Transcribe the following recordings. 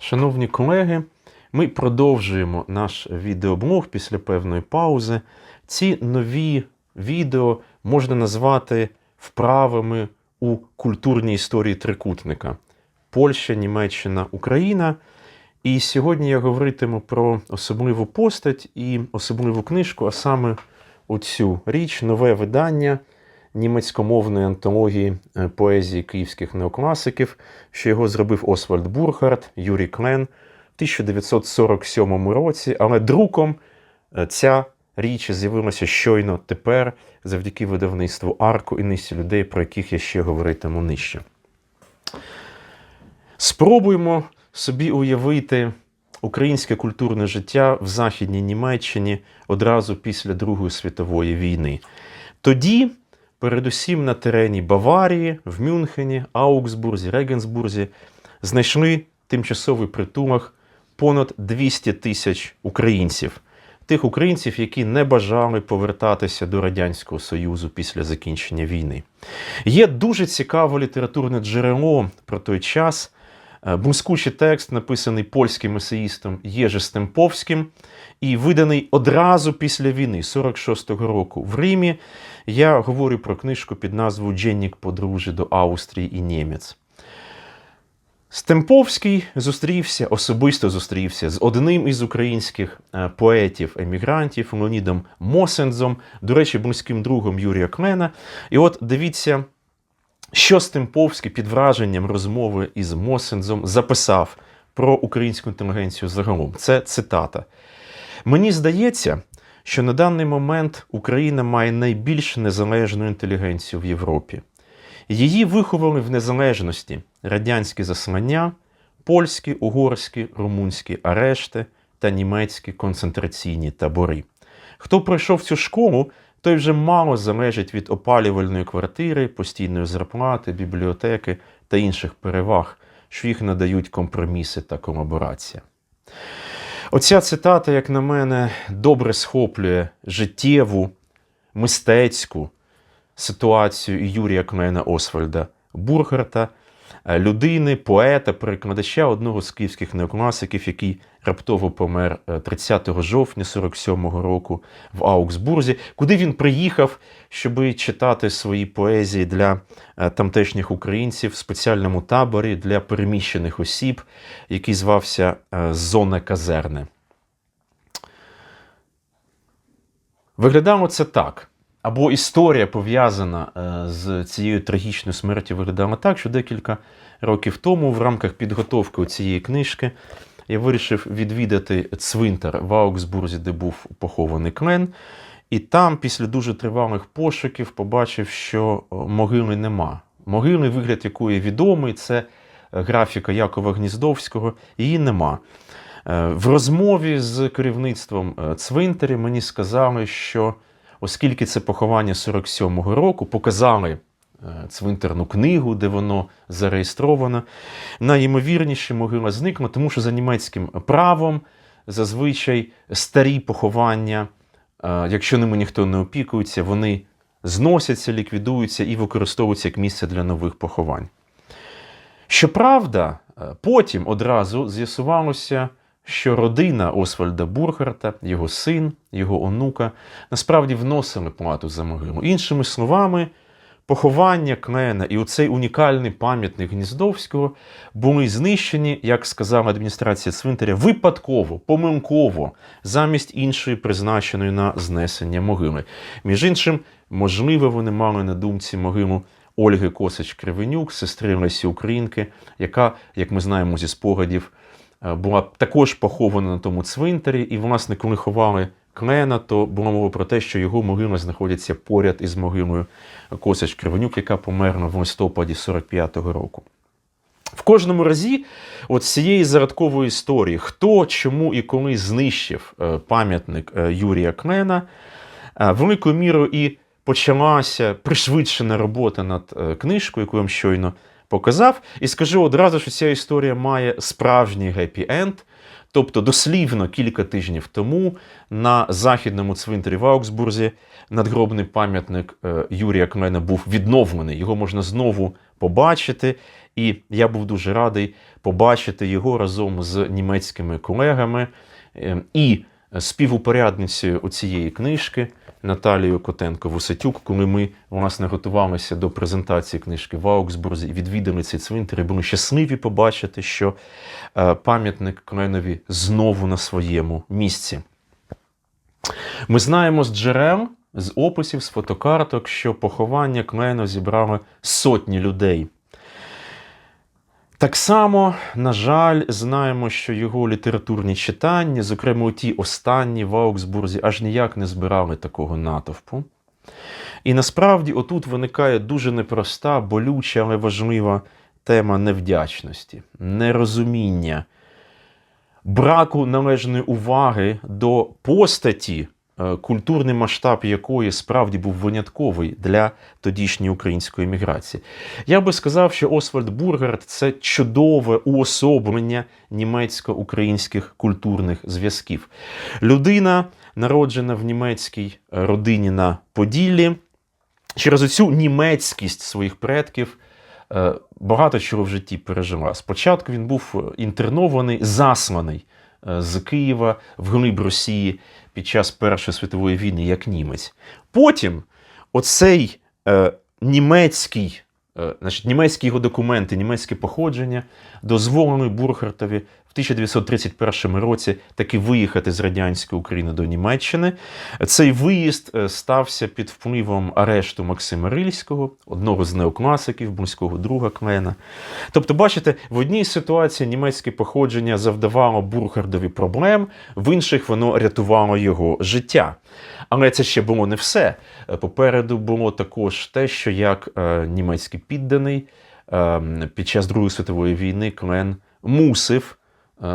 Шановні колеги, ми продовжуємо наш відеоблог після певної паузи. Ці нові відео можна назвати вправами у культурній історії трикутника: Польща, Німеччина, Україна. І сьогодні я говоритиму про особливу постать і особливу книжку, а саме оцю річ, нове видання німецькомовної антології е, поезії київських неокласиків, що його зробив Освальд Бурхард, Юрій Клен в 1947 році. Але друком е, ця річ з'явилася щойно тепер завдяки видавництву Арку і низці людей, про яких я ще говоритиму нижче. Спробуємо собі уявити українське культурне життя в Західній Німеччині одразу після Другої світової війни. Тоді, передусім на терені Баварії, в Мюнхені, Аугсбурзі, Регенсбурзі, знайшли тимчасовий притулок понад 200 тисяч українців. Тих українців, які не бажали повертатися до Радянського Союзу після закінчення війни. Є дуже цікаве літературне джерело про той час. Е, Блискучий текст, написаний польським есеїстом Єжи Стемповським, і виданий одразу після війни, 46-го року в Римі. Я говорю про книжку під назвою Дженнік подружжя до Австрії і Німець. Стемповський зустрівся, особисто зустрівся з одним із українських е, поетів-емігрантів Леонідом Мосензом, до речі, близьким другом Юрія Клена. І от дивіться, що Стемповський під враженням розмови із Мосензом записав про українську інтелігенцію загалом. Це цитата. Мені здається, що на даний момент Україна має найбільш незалежну інтелігенцію в Європі. Її виховали в незалежності радянські заслання, польські, угорські, румунські арешти та німецькі концентраційні табори. Хто пройшов цю школу, той вже мало залежить від опалювальної квартири, постійної зарплати, бібліотеки та інших переваг, що їх надають компроміси та колаборація. Оця цитата, як на мене, добре схоплює життєву, мистецьку ситуацію Юрія Кмена Освальда Бурхарта, е, людини, поета, перекладача одного з київських неокласиків, який раптово помер е, 30 жовтня 47-го року в Аугсбурзі, куди він приїхав, щоб читати свої поезії для е, тамтешніх українців в спеціальному таборі для переміщених осіб, який звався е, Зона Казерни. Виглядало це так. Або історія пов'язана е, з цією трагічною смертю виглядала так, що декілька років тому, в рамках підготовки цієї книжки, я вирішив відвідати цвинтар в Аугсбурзі, де був похований клен. І там, після дуже тривалих пошуків, побачив, що е, могили нема. Могили, вигляд якої відомий, це графіка Якова Гніздовського, її нема. Е, В розмові з керівництвом е, цвинтаря мені сказали, що оскільки це поховання 47-го року, показали е, цвинтарну книгу, де воно зареєстровано, найімовірніше могила зникла, тому що за німецьким правом зазвичай старі поховання, е, якщо ними ніхто не опікується, вони зносяться, ліквідуються і використовуються як місце для нових поховань. Щоправда, е, потім одразу з'ясувалося, що родина Освальда Бурхарта, його син, його онука, насправді вносили плату за могилу. Іншими словами, поховання Клена і оцей унікальний пам'ятник Гніздовського були знищені, як сказала адміністрація цвинтаря, випадково, помилково, замість іншої призначеної на знесення могили. Між іншим, можливо, вони мали на думці могилу Ольги Косич Кривенюк, сестри Лесі Українки, яка, як ми знаємо зі спогадів, була також похована на тому цвинтарі. І, власне, коли ховали Клена, то було мова про те, що його могила знаходиться поряд із могилою Косич Кривенюк, яка померла в листопаді 45-го року. В кожному разі, от цієї зародкової історії, хто, чому і коли знищив е, пам'ятник е, Юрія Клена, е, великою мірою і почалася пришвидшена робота над е, книжкою, яку я вам щойно показав. І скажу одразу, що ця історія має справжній гепі-енд. Тобто, дослівно кілька тижнів тому на західному цвинтарі в Аугсбурзі надгробний пам'ятник е, Юрія Клена був відновлений. Його можна знову побачити. І я був дуже радий побачити його разом з німецькими колегами е, і співупорядницею цієї книжки Наталією Котенко Вусатюк, коли ми власне готувалися до презентації книжки в Аугсбурзі і відвідали цей цвинтар, і були щасливі побачити, що е, пам'ятник Кленові знову на своєму місці. Ми знаємо з джерел, з описів, з фотокарток, що поховання Клейно зібрали сотні людей. Так само, на жаль, знаємо, що його літературні читання, зокрема ті останні в Аугсбурзі, аж ніяк не збирали такого натовпу. І насправді отут виникає дуже непроста, болюча, але важлива тема невдячності, нерозуміння, браку належної уваги до постаті, культурний масштаб якої справді був винятковий для тодішньої української міграції. Я би сказав, що Освальд Бургард це чудове уособлення німецько-українських культурних зв'язків. Людина, народжена в німецькій родині на Поділлі, через оцю німецькість своїх предків е, багато чого в житті пережила. Спочатку він був інтернований, засланий е, з Києва в глиб Росії під час Першої світової війни як німець. Потім оцей е, німецький, е, значить, німецькі його документи, німецьке походження дозволили Бурхартові 1931 році таки виїхати з радянської України до Німеччини. Цей виїзд е, стався під впливом арешту Максима Рильського, одного з неокласиків, близького друга Клена. Тобто, бачите, в одній ситуації німецьке походження завдавало Бурхардові проблем, в інших воно рятувало його життя. Але це ще було не все. Е, Попереду було також те, що як е, німецький підданий е, під час Другої світової війни Клен мусив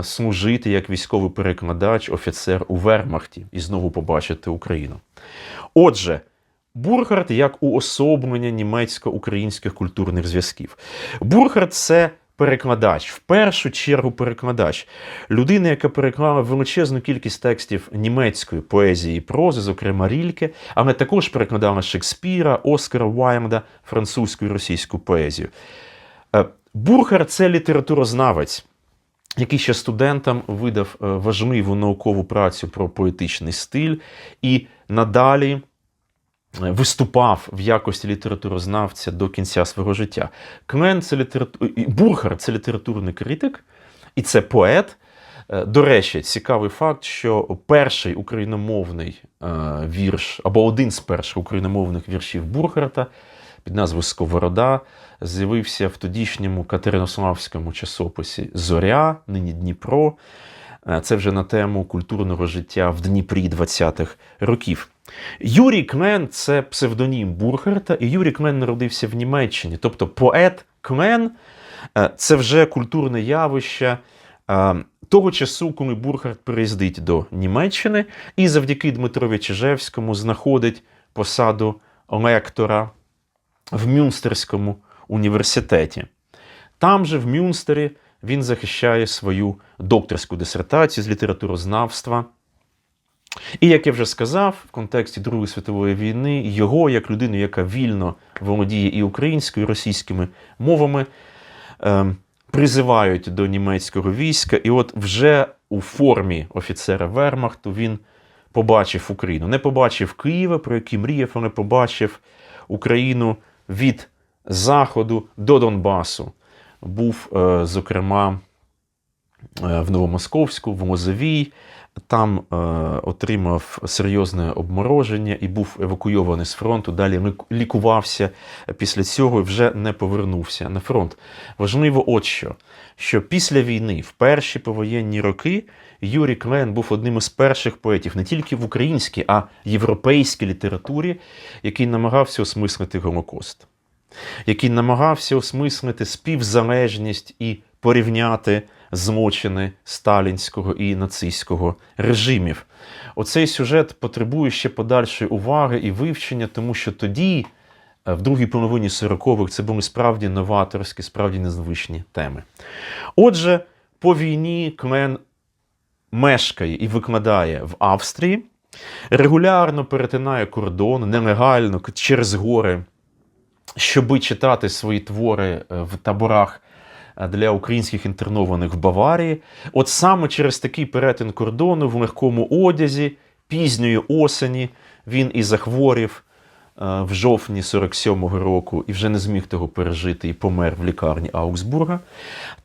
служити як військовий перекладач, офіцер у Вермахті і знову побачити Україну. Отже, Бурхард як уособлення німецько-українських культурних зв'язків. Бурхард це перекладач, в першу чергу перекладач. Людина, яка переклала величезну кількість текстів німецької поезії і прози, зокрема Рільке, але також перекладала Шекспіра, Оскара Уайльда, французьку і російську поезію. Е, Бурхард це літературознавець який ще студентам видав е, важливу наукову працю про поетичний стиль і надалі е, виступав в якості літературознавця до кінця свого життя. Клен це літератур... Бурхар це літературний критик, і це поет. Е, До речі, цікавий факт, що перший україномовний вірш, або один з перших україномовних віршів Бурхарта під назвою Сковорода з'явився в тодішньому катеринославському часописі Зоря, нині Дніпро. Е, Це вже на тему культурного життя в Дніпрі 20-х років. Юрій Клен це псевдонім Бурхарта, і Юрій Клен народився в Німеччині. Тобто поет Клен е, це вже культурне явище е, того часу, коли Бурхард переїздить до Німеччини і завдяки Дмитрові Чижевському знаходить посаду лектора в Мюнстерському університеті. Там же, в Мюнстері, він захищає свою докторську дисертацію з літературознавства. І, як я вже сказав, в контексті Другої світової війни його, як людину, яка вільно володіє і українською, і російськими мовами, ем, призивають до німецького війська. І от вже у формі офіцера Вермахту він побачив Україну. Не побачив Києва, про який мріяв, але побачив Україну від Заходу до Донбасу. Був, е, зокрема, е, в Новомосковську, в Лозовій. Там е, отримав серйозне обмороження і був евакуйований з фронту. Далі лікувався після цього і вже не повернувся на фронт. Важливо, от що, що після війни, в перші повоєнні роки, Юрій Клен був одним із перших поетів не тільки в українській, а європейській літературі, який намагався осмислити Голокост, який намагався осмислити співзалежність і порівняти злочини сталінського і нацистського режимів. Оцей сюжет потребує ще подальшої уваги і вивчення, тому що тоді, е, в другій половині 40-х, це були справді новаторські, справді незвичні теми. Отже, по війні Клен мешкає і викладає в Австрії, регулярно перетинає кордон нелегально через гори щоби читати свої твори е, в таборах е, для українських інтернованих в Баварії. От саме через такий перетин кордону в легкому одязі, пізньої осені він і захворів е, в жовтні 47-го року і вже не зміг того пережити і помер в лікарні Аугсбурга.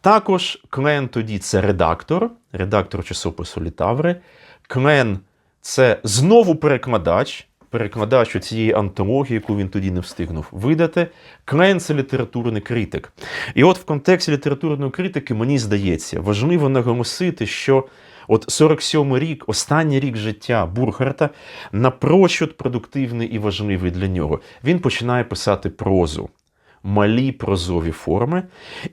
Також Клен тоді це редактор, редактор часопису Літаври. Клен це знову перекладач, перекладач у цієї антології, яку він тоді не встигнув видати. Клен це літературний критик. І от в контексті літературної критики мені здається важливо наголосити, що от 47-й рік, останній рік життя Бурхарта, напрочуд продуктивний і важливий для нього. Він починає писати прозу, малі прозові форми.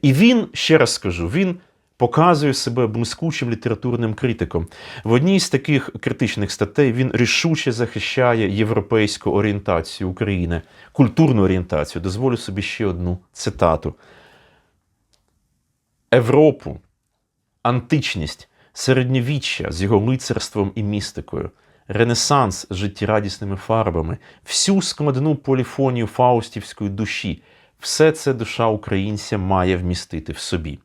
І він, ще раз скажу, він показує себе блискучим літературним критиком. В одній з таких критичних статей він рішуче захищає європейську орієнтацію України, культурну орієнтацію. Дозволю собі ще одну цитату. Європу, античність, середньовіччя з його лицарством і містикою, Ренесанс з життєрадісними фарбами, всю складну поліфонію фаустівської душі, все це душа українця має вмістити в собі.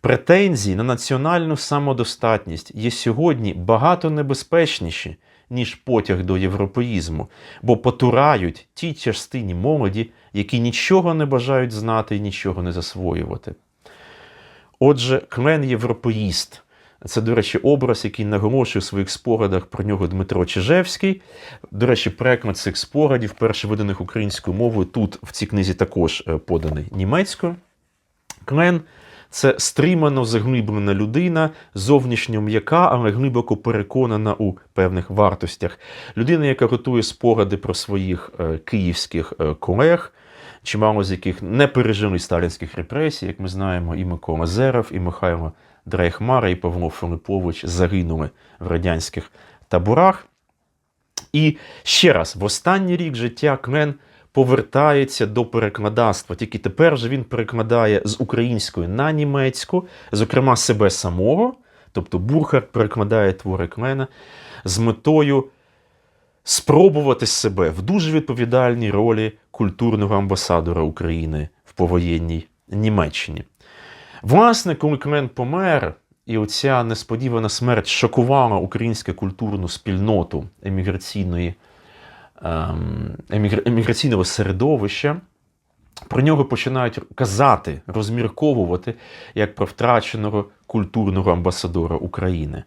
Претензії на національну самодостатність є сьогодні багато небезпечніші, ніж потяг до європеїзму, бо потурають тій частині молоді, які нічого не бажають знати і нічого не засвоювати. Отже, клен європеїст. Це, до речі, образ, який наголошує у своїх спогадах про нього Дмитро Чижевський. До речі, переклад цих спогадів, перше виданих українською мовою, тут в цій книзі також е, поданий німецькою. Клен це стримано заглиблена людина, зовнішньо м'яка, але глибоко переконана у певних вартостях. Людина, яка готує спогади про своїх е, київських е, колег, чимало з яких не пережили сталінських репресій, як ми знаємо, і Микола Зеров, і Михайло Дрейхмара, і Павло Филипович загинули в радянських таборах. І ще раз, в останній рік життя Клен повертається до перекладацтва. Тільки тепер вже він перекладає з української на німецьку, зокрема себе самого. Тобто Бурхар перекладає твори Клена з метою спробувати себе в дуже відповідальній ролі культурного амбасадора України в повоєнній Німеччині. Власне, коли Клен помер, і оця несподівана смерть шокувала українську культурну спільноту еміграційної ем, емігр- еміграційного середовища, про нього починають казати, розмірковувати як про втраченого культурного амбасадора України.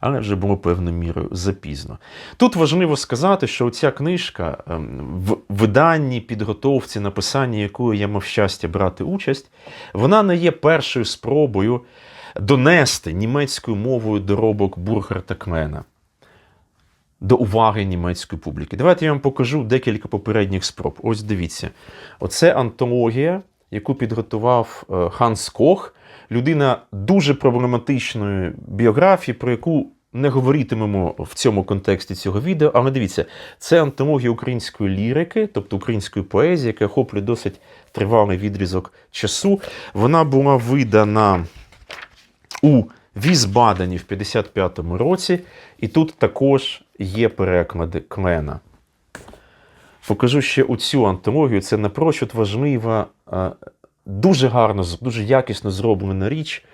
Але вже було певною мірою запізно. Тут важливо сказати, що ця книжка ем, в виданні, підготовці, написанні якої я мав щастя брати участь, вона не є першою спробою донести німецькою мовою доробок Бурхарта Кмена до уваги німецької публіки. Давайте я вам покажу декілька попередніх спроб. Ось дивіться. Оце антологія, яку підготував е, Ханс Кох, людина дуже проблематичної біографії, про яку не говоритимемо в цьому контексті цього відео. Але дивіться, це антологія української лірики, тобто української поезії, яка охоплює досить тривалий відрізок часу. Вона була видана у Візбадені в 55-му році, і тут також є переклади Клена. Покажу ще оцю антологію. Це напрочуд важлива, е, дуже гарно, дуже якісно зроблена річ.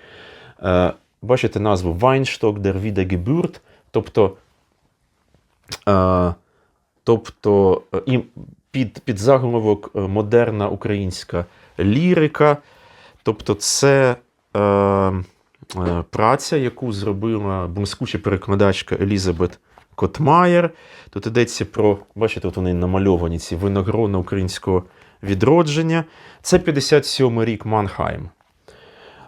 Е, Бачите назву Weinstock der Wiedergeburt, тобто, е, тобто під, під заголовок модерна українська лірика. Тобто, це праця, яку зробила блискуча перекладачка Елізабет Котмаєр. Тут йдеться про, бачите, от вони намальовані ці виногрони українського відродження. Це 57 рік Манхайм.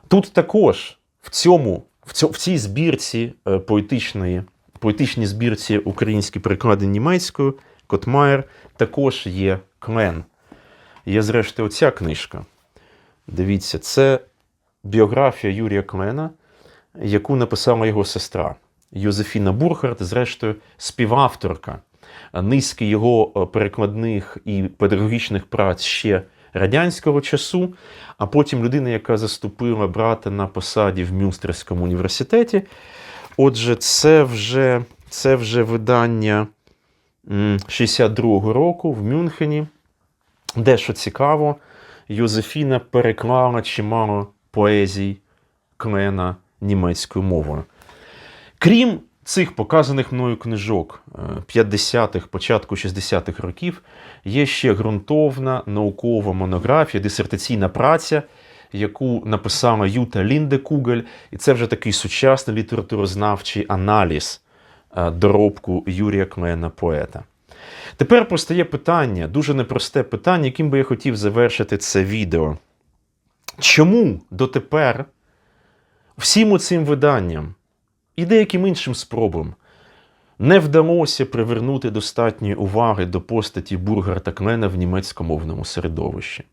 Тут також в цьому, в, цьо, в цій збірці е, поетичної, поетичній збірці українські переклади німецькою Котмаєр також є Клен. Є, зрештою, оця книжка. Дивіться, це біографія Юрія Клена, яку написала його сестра Йозефіна Бурхард, зрештою, співавторка низки його е, перекладних і педагогічних праць ще радянського часу, а потім людина, яка заступила брата на посаді в Мюнстерському університеті. Отже, це вже, це вже видання 62-го року в Мюнхені. Дещо цікаво, Йозефіна переклала чимало поезій Клена німецькою мовою. Крім цих показаних мною книжок е, 50-х, початку 60-х років, є ще ґрунтовна наукова монографія, дисертаційна праця, яку написала Юта Ліндекугель, і це вже такий сучасний літературознавчий аналіз е, доробку Юрія Клена поета. Тепер постає питання, дуже непросте питання, яким би я хотів завершити це відео. Чому дотепер всім оцим виданням і деяким іншим спробам не вдалося привернути достатньої уваги до постаті Бургарта Клена в німецькомовному середовищі?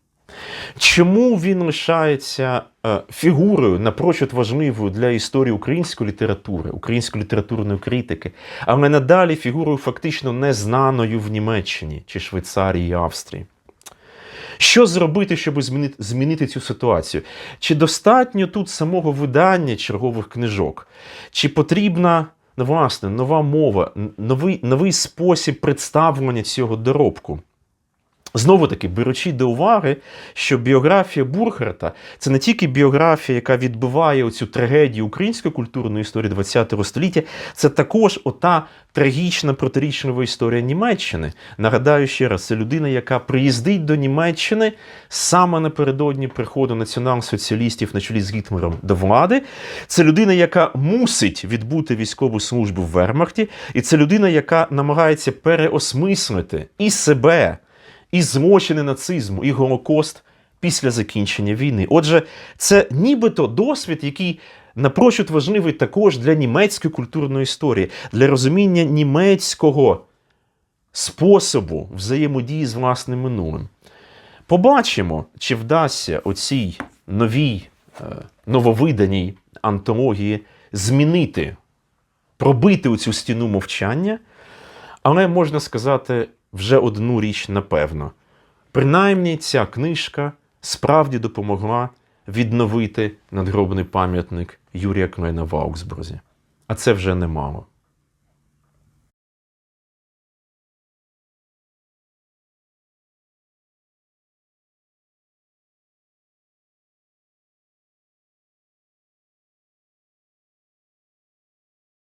Чому він лишається е, фігурою напрочуд важливою для історії української літератури, української літературної критики, але надалі фігурою фактично незнаною в Німеччині чи Швейцарії і Австрії? Що зробити, щоб змінити, змінити цю ситуацію? Чи достатньо тут самого видання чергових книжок? Чи потрібна ну, власне нова мова, новий, новий спосіб представлення цього доробку? Знову таки, беручи до уваги, що біографія Бурхарта це не тільки біографія, яка відбиває оцю трагедію української культурної історії ХХ століття, це також ота трагічна протирічнева історія Німеччини. Нагадаю ще раз, це людина, яка приїздить до Німеччини саме напередодні приходу націонал-соціалістів на чолі з Гітлером до влади. Це людина, яка мусить відбути військову службу в Вермахті, і це людина, яка намагається переосмислити і себе і злочини нацизму, і Голокост після закінчення війни. Отже, це нібито досвід, який напрочуд важливий також для німецької культурної історії, для розуміння німецького способу взаємодії з власним минулим. Побачимо, чи вдасться оцій новій е, нововиданій антології змінити, пробити оцю стіну мовчання. Але можна сказати вже одну річ напевно. Принаймні, ця книжка справді допомогла відновити надгробний пам'ятник Юрія Клейна в Аугсбурзі. А це вже немало.